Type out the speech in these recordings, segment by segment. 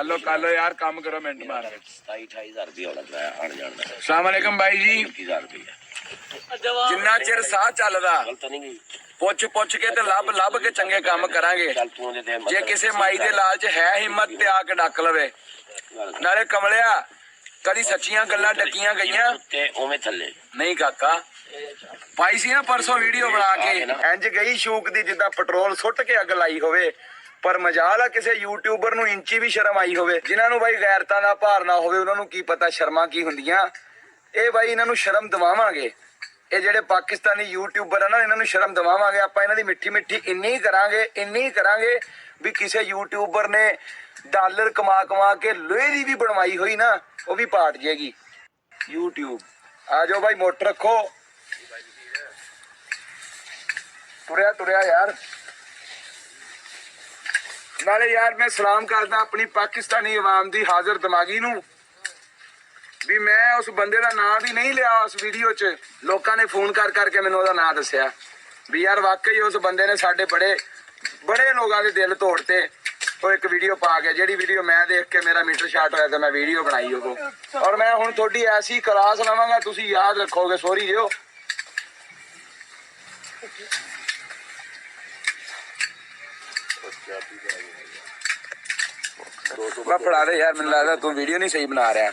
ਕਾਲੋ ਕਾਲੋ ਯਾਰ, ਕੰਮ ਕਰੋ ਮਿੰਟ ਮਾਰ। 27 28000 ਰੁਪਏ ਹੋਣਾ ਕਰਾਇਆ ਆਣ ਜਾਣ ਦਾ ਅਸਲਾਮ ਵਾਲੇਕਮ ਬਾਈ ਜੀ। 20000 ਰੁਪਏ ਜਿੰਨਾ ਚਿਰ ਸਾਹ ਚੱਲਦਾ ਗਲਤ ਨਹੀਂ ਗਈ ਪੁੱਛ ਪੁੱਛ ਕੇ ਤੇ ਲੱਭ ਲੱਭ ਕੇ ਚੰਗੇ ਕੰਮ ਕਰਾਂਗੇ। ਜੇ ਕਿਸੇ ਮਾਈ ਦੇ ਲਾਲਚ ਹੈ, ਹਿੰਮਤ ਤੇ ਆ ਕੇ ਡੱਕ ਲਵੇ। ਨਾਲੇ ਕਮਲਿਆ, ਕਦੀ ਸੱਚੀਆਂ ਗੱਲਾਂ ਡੱਕੀਆਂ ਗਈਆਂ। ਤੇ ਉਵੇਂ ਥੱਲੇ ਨਹੀਂ ਕਾਕਾ। ਪਾਈ ਸੀ ਨਾ ਪਰਸੋਂ ਵੀਡੀਓ ਬਣਾ ਕੇ। ਇੰਜ ਗਈ ਸ਼ੂਕ ਦੀ ਜਿੱਦਾਂ ਪੈਟਰੋਲ ਸੁੱਟ ਕੇ ਅੱਗ ਲਾਈ ਹੋਵੇ। ਪਰ ਮਜਾਲ ਆ ਕਿਸੇ ਯੂਟਿਊਬਰ ਨੂੰ ਇੰਚੀ ਵੀ ਸ਼ਰਮ ਆਈ ਹੋਵੇ, ਜਿਨ੍ਹਾਂ ਨੂੰ ਬਾਈ ਗੈਰਤਾਂ ਦਾ ਭਾਰ ਨਾ ਹੋਵੇ, ਉਹਨਾਂ ਨੂੰ ਕੀ ਪਤਾ ਸ਼ਰਮਾਂ ਕੀ ਹੁੰਦੀਆਂ। ਇਹ ਬਾਈ ਇਹਨਾਂ ਨੂੰ ਸ਼ਰਮ ਦਿਵਾਵਾਂਗੇ। ਇਹ ਜਿਹੜੇ ਪਾਕਿਸਤਾਨੀ ਯੂਟਿਊਬਰ ਆ ਨਾ, ਇਹਨਾਂ ਨੂੰ ਸ਼ਰਮ ਦਿਵਾਵਾਂਗੇ। ਆਪਾਂ ਇਹਨਾਂ ਦੀ ਮਿੱਠੀ ਮਿੱਠੀ ਇੰਨੀ ਕਰਾਂਗੇ ਇੰਨੀ ਕਰਾਂਗੇ ਵੀ ਕਿਸੇ ਯੂਟਿਊਬਰ ਨੇ ਡਾਲਰ ਕਮਾ ਕਮਾ ਕੇ ਲੋਹੇ ਦੀ ਵੀ ਬਣਵਾਈ ਹੋਈ ਨਾ, ਉਹ ਵੀ ਪਾਟ ਜੇਗੀ YouTube ਆ ਜਾਓ ਭਾਈ ਮੋਟਰ ਰੱਖੋ। ਤੁਰਿਆ ਤੁਰਿਆ ਯਾਰ। ਨਾਲੇ ਯਾਰ ਮੈਂ ਸਲਾਮ ਕਰਦਾ ਆਪਣੀ ਪਾਕਿਸਤਾਨੀ ਆਵਾਮ ਦੀ ਹਾਜ਼ਰ ਦਿਮਾਗੀ ਨੂੰ ਵੀ ਮੈਂ ਉਸ ਬੰਦੇ ਦਾ ਨਾਂ ਵੀ ਨਹੀਂ ਲਿਆ ਉਸ ਵੀਡੀਓ 'ਚ। ਲੋਕਾਂ ਨੇ ਫੋਨ ਕਰ ਕਰਕੇ ਮੈਨੂੰ ਉਹਦਾ ਨਾਂ ਦੱਸਿਆ। ਵੀ ਯਾਰ ਵਾਕਈ ਉਸ ਬੰਦੇ ਨੇ ਸਾਡੇ ਬੜੇ ਬੜੇ ਲੋਕਾਂ ਦੇ ਦਿਲ ਤੋੜਤੇ। ਉਹ ਇੱਕ ਵੀਡੀਓ ਪਾ ਕੇ, ਜਿਹੜੀ ਵੀਡੀਓ ਮੈਂ ਦੇਖ ਕੇ ਮੇਰਾ ਮੀਟਰ ਸ਼ਾਟ ਹੋਇਆ ਤੇ ਮੈਂ ਵੀਡੀਓ ਬਣਾਈ ਉਹ ਔਰ ਮੈਂ ਹੁਣ ਤੁਹਾਡੀ ਐਸੀ ਕਲਾਸ ਲਵਾਂਗਾ, ਤੁਸੀਂ ਯਾਦ ਰੱਖੋਗੇ, ਸੋਰੀ ਜਿਓ ਮੈਂ ਫੜਾ ਦੇ ਯਾਰ ਮੈਨੂੰ ਲੱਗਦਾ ਤੂੰ ਵੀਡੀਓ ਨਹੀਂ ਸਹੀ ਬਣਾ ਰਿਹਾ।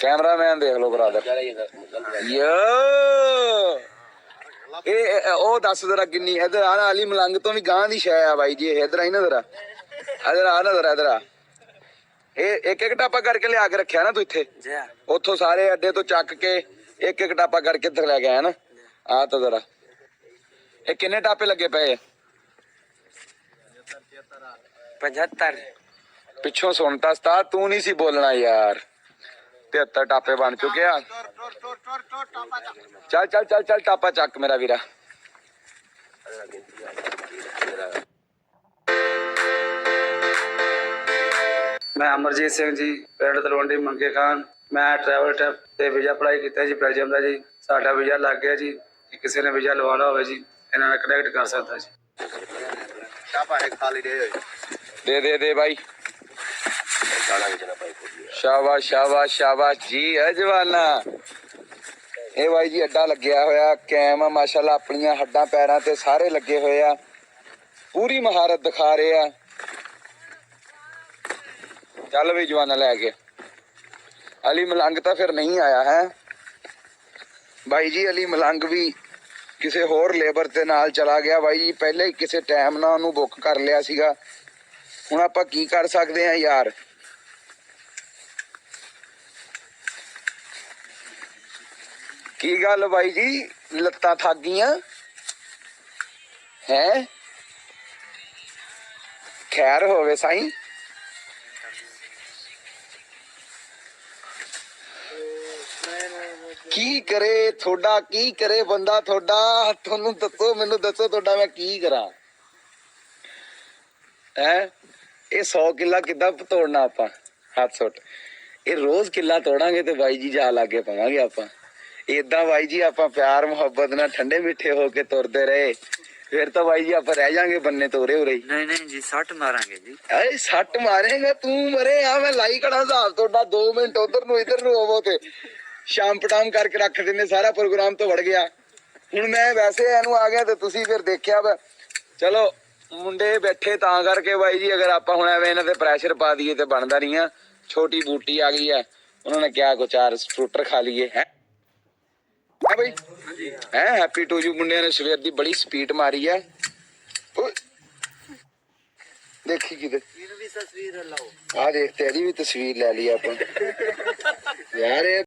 ਕੈਮਰਾਮੈਨ ਦੇਖ ਲਓ ਬਰਾਦਰ। ਇਹ ਯੋ ਉਹ ਦੱਸ ਜ਼ਰਾ ਕਿੰਨੀ ਇਧਰ ਆ ਨਾ ਅਲੀ ਮਲੰਗ ਤੋਂ ਵੀ ਗਾਂ ਦੀ ਸ਼ੈ ਆ ਬਾਈ ਜੀ ਇਹ ਇਧਰ ਆਈ ਨਾ ਜ਼ਰਾ। ਇਧਰ ਆ ਨਾ ਜ਼ਰਾ ਇਧਰ ਆ। ਇਹ ਇੱਕ ਇੱਕ ਟਾਪਾ ਕਰਕੇ ਲਿਆ ਕੇ ਰੱਖਿਆ ਨਾ ਤੂੰ ਇੱਥੇ। ਉੱਥੋਂ ਸਾਰੇ ਅੱਡੇ ਤੋਂ ਚੱਕ ਕੇ ਇੱਕ ਇੱਕ ਟਾਪਾ ਕਰਕੇ ਇੱਧਰ ਲੈ ਕੇ ਆਇਆ ਨਾ। ਆ ਤਾਂ ਜ਼ਰਾ। ਇਹ ਕਿੰਨੇ ਟਾਪੇ ਲੱਗੇ ਪਏ ਆ? 75 ਪਿੱਛੋਂ ਸੁਣਤਾ ਸਤਾ ਤੂੰ ਨਹੀਂ ਸੀ ਬੋਲਣਾ ਯਾਰ 73 ਟਾਪੇ ਬਣ ਚੁੱਕੇ ਆ ਚੱਲ ਚੱਲ ਚੱਲ ਚੱਲ ਟਾਪਾ ਚੱਕ ਮੇਰਾ ਵੀਰਾ ਮੈਂ ਅਮਰਜੀਤ ਸਿੰਘ ਜੀ ਪਿੰਡ ਤਲਵੰਡੀ ਮੰਗੇ ਖਾਨ ਮੈਂ ਟਰੈਵਲ ਟੈਪ ਤੇ ਵੀਜ਼ਾ ਅਪਲਾਈ ਕੀਤਾ ਜੀ ਬੈਲਜੀਅਮ ਦਾ ਜੀ ਸਾਡਾ ਵੀਜ਼ਾ ਲੱਗ ਗਿਆ ਜੀ ਜੇ ਕਿਸੇ ਨੇ ਵੀਜ਼ਾ ਲਵਾਉਣਾ ਹੋਵੇ ਜੀ ਇਹਨਾਂ ਨਾਲ ਕਨੈਕਟ ਕਰ ਸਕਦਾ ਜੀ ਦੇ ਦੇ ਦੇ ਬਾਈ ਗਾਲਾਂ ਵਿੱਚ ਨਾ ਪਾਈ ਸ਼ਾਬਾਸ਼ ਸ਼ਾਬਾਸ਼ ਸ਼ਾਬਾਸ਼। ਜੀ ਹੈ ਜਵਾਨਾ। ਇਹ ਬਾਈ ਜੀ, ਅੱਡਾ ਲੱਗਿਆ ਹੋਇਆ। ਕੈਮ ਆ, ਮਾਸ਼ਾਅੱਲਾ, ਆਪਣੀਆਂ ਹੱਡਾਂ, ਪੈਰਾਂ ਤੇ ਸਾਰੇ ਲੱਗੇ ਹੋਏ ਆ। ਪੂਰੀ ਮਹਾਰਤ ਦਿਖਾ ਰਹੇ ਆ। ਚੱਲ ਵੀ ਜਵਾਨਾ, ਲੈ ਕੇ। ਅਲੀ ਮਲੰਗ ਤਾਂ ਫਿਰ ਨਹੀਂ ਆਇਆ, ਹੈ? ਬਾਈ ਜੀ, ਅਲੀ ਮਲੰਗ ਵੀ ਕਿਸੇ ਹੋਰ ਲੇਬਰ ਦੇ ਨਾਲ ਚਲਾ ਗਿਆ। ਬਾਈ ਜੀ, ਪਹਿਲੇ ਹੀ ਕਿਸੇ ਟਾਈਮ ਨਾਲ ਉਹਨੂੰ ਬੁੱਕ ਕਰ ਲਿਆ ਸੀਗਾ। ਹੁਣ ਆਪਾਂ ਕੀ ਕਰ ਸਕਦੇ ਆ ਯਾਰ? ਕੀ ਗੱਲ ਬਾਈ ਜੀ? ਲੱਤਾਂ ਥੱਕ ਗਈਆਂ। ਹੈ? ਖੈਰ ਹੋਵੇ ਸਾਈਂ। ਕੀ ਕਰੇ ਤੁਹਾਡਾ, ਕੀ ਕਰੇ ਬੰਦਾ ਤੁਹਾਡਾ? ਤੁਹਾਨੂੰ ਦੱਸੋ, ਮੈਨੂੰ ਦੱਸੋ ਤੁਹਾਡਾ ਮੈਂ ਕੀ ਕਰਾਂ। ਹੈ? ਇਹ 100 ਕਿੱਲਾ ਕਿੱਦਾਂ ਤੋੜਨਾ ਆਪਾਂ? ਹੱਥ ਸੁੱਟ। ਇਹ ਰੋਜ਼ ਕਿੱਲਾ ਤੋੜਾਂਗੇ ਤੇ ਬਾਈ ਜੀ ਜਾ ਲਾਗੇ ਪਾਵਾਂਗੇ ਆਪਾਂ। ਏਦਾਂ ਬਾਈ ਜੀ ਆਪਾਂ ਪਿਆਰ ਮੁਹੱਬਤ ਨਾਲ ਠੰਡੇ ਮਿੱਠੇ ਹੋ ਕੇ ਤੁਰਦੇ ਰਹੇ। ਫਿਰ ਤਾਂ ਬਾਈ ਜੀ ਆਪਾਂ ਰਹਿ ਜਾਾਂਗੇ ਬੰਨੇ ਤੋਰੇ ਹੀ। ਨਹੀਂ ਨਹੀਂ ਜੀ 60 ਮਾਰਾਂਗੇ ਜੀ। ਐ ਸੱਟ ਮਾਰੇਗਾ ਤੂੰ ਮਰੇ। ਆ ਮੈਂ ਲਾਈ ਕੜਾ ਹਿਸਾਬ ਤੁਹਾਡਾ 2 ਮਿੰਟ ਉਧਰ ਨੂੰ ਇਧਰ ਨੂੰ ਹੋਵੋ ਤੇ। ਸ਼ਾਮ ਪਟਾਮ ਕਰਕੇ ਰੱਖ ਦਿੰਦੇ ਸਾਰਾ ਪ੍ਰੋਗਰਾਮ ਤੋਂ ਵੜ ਗਿਆ। ਹੁਣ ਮੈਂ ਵੈਸੇ ਇਹਨੂੰ ਆ ਗਿਆ ਤੇ ਤੁਸੀਂ ਫਿਰ ਦੇਖਿਆ ਵਾ। ਚਲੋ ਮੁੰਡੇ ਬੈਠੇ ਤਾਂ ਕਰਕੇ ਬਾਈ ਜੀ ਅਗਰ ਆਪਾਂ ਹੁਣ ਐਵੇਂ ਇਹਨਾਂ ਤੇ ਪ੍ਰੈਸ਼ਰ ਪਾ ਦਈਏ ਤੇ ਬਣਦਾ ਨਹੀਂ ਆ। ਛੋਟੀ ਬੂਟੀ ਆ ਗਈ ਆ ਉਹਨਾਂ ਨੇ ਕਿਹਾ ਕੋ ਚਾਰ ਫਰੂਟਰ ਖਾ ਲਈਏ। ਹੈ? ਹੈ ਬਈ? ਹੈ? ਹੈਪੀ ਟੂ ਯੂ ਮੁੰਡਿਆਂ ਨੇ ਸਵੇਰ ਦੀ ਬੜੀ ਸਪੀਡ ਮਾਰੀ ਓਏ। ਦੇਖੀ ਕਿਤੇ। ਇਹਨੂੰ ਵੀ ਤਸਵੀਰ ਲਾਓ। ਆ ਦੇਖ ਤੇਰੀ ਵੀ ਤਸਵੀਰ ਲੈ ਲਈ ਆਪਾਂ। ਯਾਰ ਇਹ